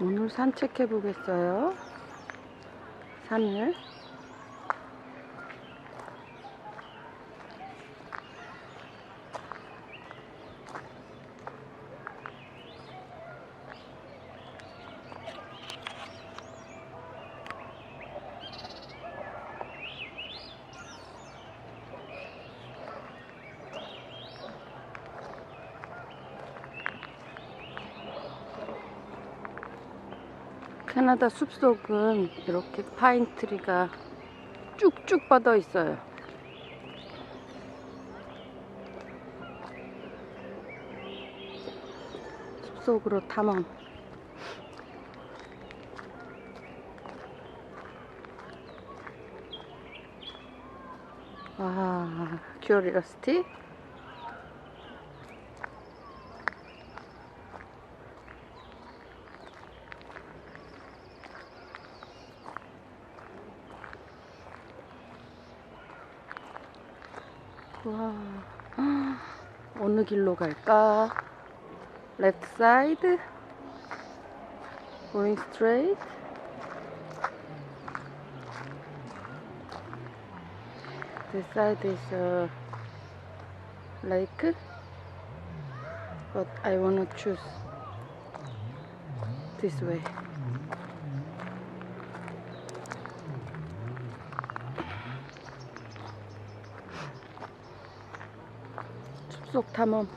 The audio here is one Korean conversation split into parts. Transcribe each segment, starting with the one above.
오늘 산책해 보겠어요. 산을. 캐나다 숲속은 이렇게 파인 트리가 쭉쭉 뻗어 있어요. 숲속으로 탐험. 와, 큐리러스티? 와, 어느 길로 갈까? Left side, going straight. This side is a lake, but I wanna choose this way. 숲속 탐험.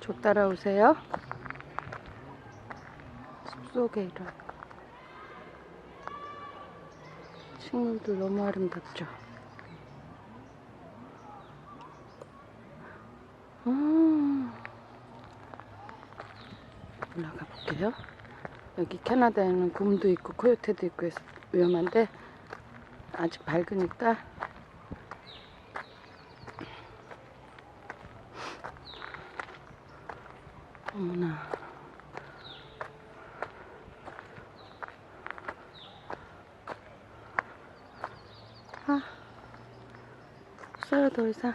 저 따라오세요. 숲속에 이런 식물들 너무 아름답죠. 음. 올라가 볼게요. 여기 캐나다에는 곰도 있고 코요테도 있고 해서 위험한데 아직 밝으니까 어머나 아 없어요 더 이상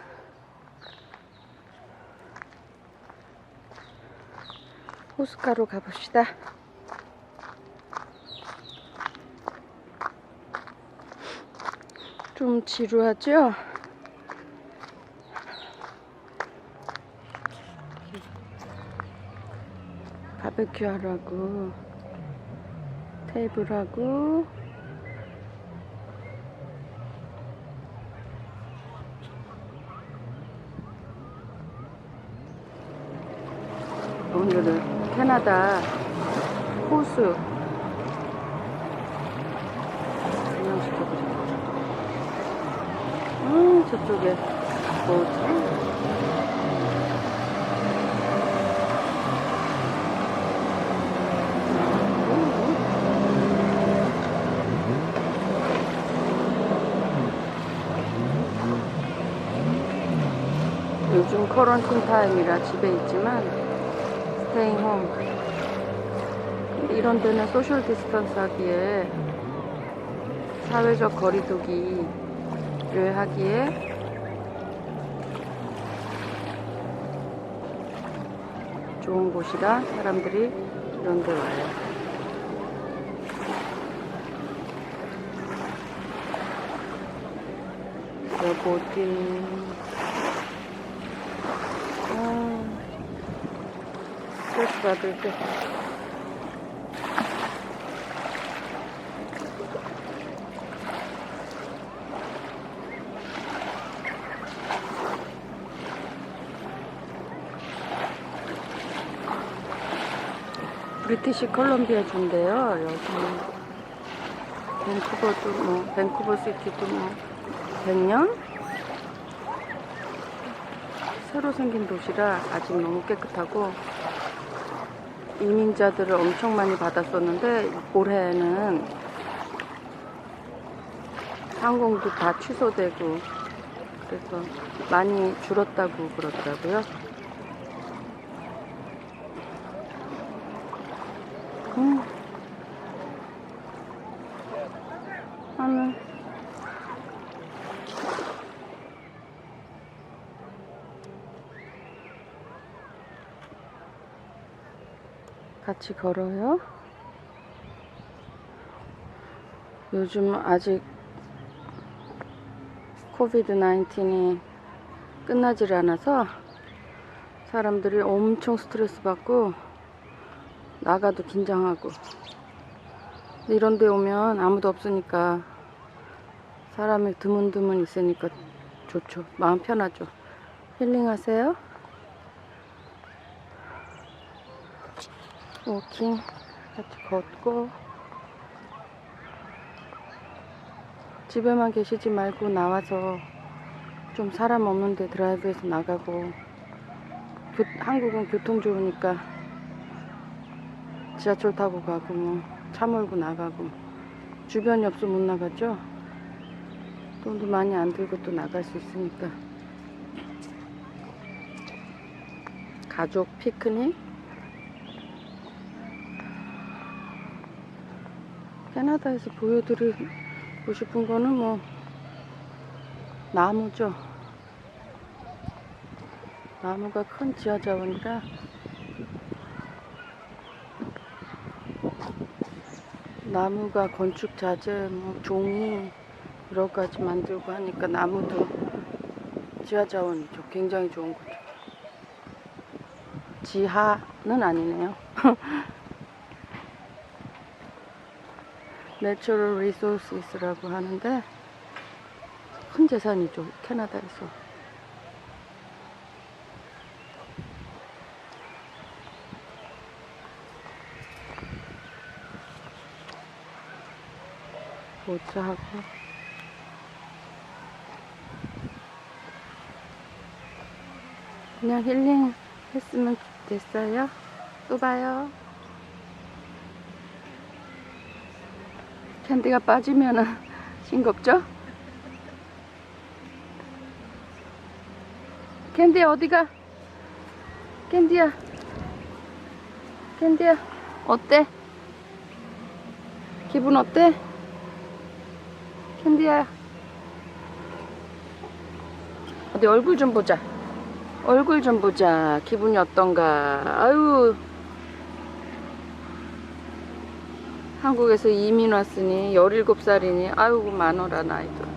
호숫가로 가봅시다. 좀 지루하죠? 바베큐 하라고 테이블하고 오늘은 캐나다 호수. 음, 저쪽에 뭐지? 요즘 코런틴 타임이라 집에 있지만 스테잉 홈 이런 데는 소셜 디스턴스 하기에 사회적 거리두기를 하기에 좋은 곳이라 사람들이 이런 데 와요. 여보지. 아, 받을 때. 브리티시 컬럼비아 주인데요. 여기 밴쿠버도 뭐 밴쿠버 시티도 뭐 100년 새로 생긴 도시라 아직 너무 깨끗하고 이민자들을 엄청 많이 받았었는데 올해는 항공도 다 취소되고 그래서 많이 줄었다고 그러더라고요. 응. 같이 걸어요? 요즘 아직 코비드 19이 끝나질 않아서 사람들이 엄청 스트레스 받고 나가도 긴장하고 이런 데 오면 아무도 없으니까 사람이 드문드문 있으니까 좋죠. 마음 편하죠. 힐링하세요. 워킹 같이 걷고 집에만 계시지 말고 나와서 좀 사람 없는 데 드라이브에서 나가고 교- 한국은 교통 좋으니까 지하철 타고 가고 뭐 차 몰고 나가고 주변이 없으면 못 나가죠? 돈도 많이 안 들고 또 나갈 수 있으니까. 가족 피크닉 캐나다에서 보여드리고 싶은 거는 뭐 나무죠 나무가 큰 지하 자원이라 나무가 건축 자재, 뭐 종이 여러 가지 만들고 하니까 나무도 지하 자원이죠. 굉장히 좋은 거죠. 지하는 아니네요. 내추럴 리소스라고 하는데 큰 재산이죠. 캐나다에서. 보트하고 그냥 힐링 했으면 됐어요. 또 봐요. 캔디가 빠지면은 싱겁죠? 캔디 어디가? 캔디야. 캔디야. 어때? 기분 어때? 캔디야. 어디 얼굴 좀 보자. 얼굴 좀 보자. 기분이 어떤가. 아유. 한국에서 이민 왔으니 17살이니 아유 많어라 나이도.